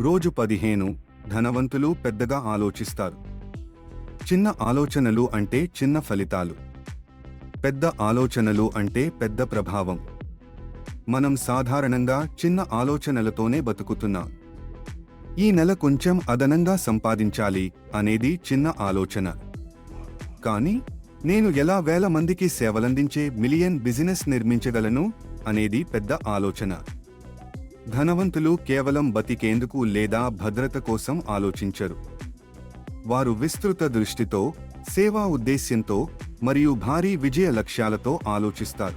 రోజు పదిహేను ధనవంతులు పెద్దగా ఆలోచిస్తారు. చిన్న ఆలోచనలు అంటే చిన్న ఫలితాలు. పెద్ద ఆలోచనలు అంటే పెద్ద ప్రభావం. మనం సాధారణంగా చిన్న ఆలోచనలతోనే బతుకుతున్నాం. ఈ నెల కొంచెం అదనంగా సంపాదించాలి అనేది చిన్న ఆలోచన. కానీ నేను ఎలా వేల మందికి సేవలందించే మిలియన్ బిజినెస్ నిర్మించగలను అనేది పెద్ద ఆలోచన. ధనవంతులు కేవలం బతికేందుకు లేదా భద్రత కోసం ఆలోచించరు. వారు విస్తృత దృష్టితో సేవా ఉద్దేశ్యంతో మరియు భారీ విజయ లక్ష్యాలతో ఆలోచిస్తారు.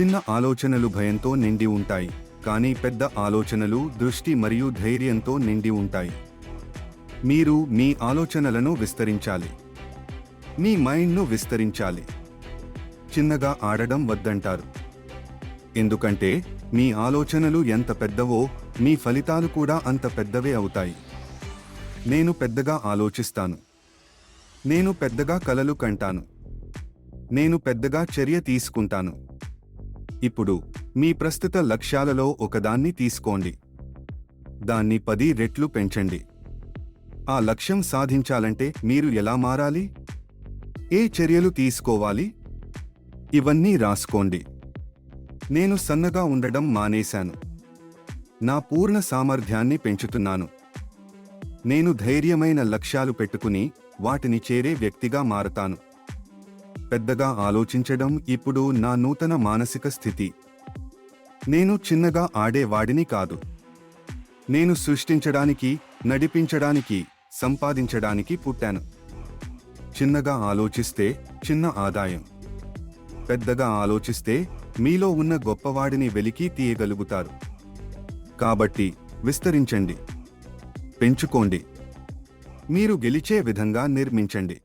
చిన్న ఆలోచనలు భయంతో నిండి ఉంటాయి కానీ పెద్ద ఆలోచనలు దృష్టి మరియు ధైర్యంతో నిండి ఉంటాయి. మీరు మీ ఆలోచనలను విస్తరించాలి. మీ మైండ్ను విస్తరించాలి. చిన్నగా ఆడడం వద్దంటారు. ఎందుకంటే మీ ఆలోచనలు ఎంత పెద్దవో మీ ఫలితాలు కూడా అంత పెద్దవే అవుతాయి. నేను పెద్దగా ఆలోచిస్తాను. నేను పెద్దగా కలలు కంటాను. నేను పెద్దగా చర్య తీసుకుంటాను. ఇప్పుడు మీ ప్రస్తుత లక్ష్యాలలో ఒకదాన్ని తీసుకోండి. దాన్ని పది రెట్లు పెంచండి. ఆ లక్ష్యం సాధించాలంటే మీరు ఎలా మారాలి? ఏ చర్యలు తీసుకోవాలి? ఇవన్నీ రాసుకోండి. నేను సన్నగా ఉండడం మానేశాను. నా పూర్ణ సామర్థ్యాన్ని పెంచుతున్నాను. నేను ధైర్యమైన లక్ష్యాలు పెట్టుకుని వాటిని చేరే వ్యక్తిగా మారతాను. పెద్దగా ఆలోచించడం ఇప్పుడు నా నూతన మానసిక స్థితి. నేను చిన్నగా ఆడేవాడిని కాదు. నేను సృష్టించడానికి నడిపించడానికి సంపాదించడానికి పుట్టాను. చిన్నగా ఆలోచిస్తే చిన్న ఆదాయం. పెద్దగా ఆలోచిస్తే మీలో ఉన్న గొప్పవాడిని వెలికి తీయగలుగుతారు. కాబట్టి విస్తరించండి. పెంచుకోండి. మీరు గెలిచే విధంగా నిర్మించండి.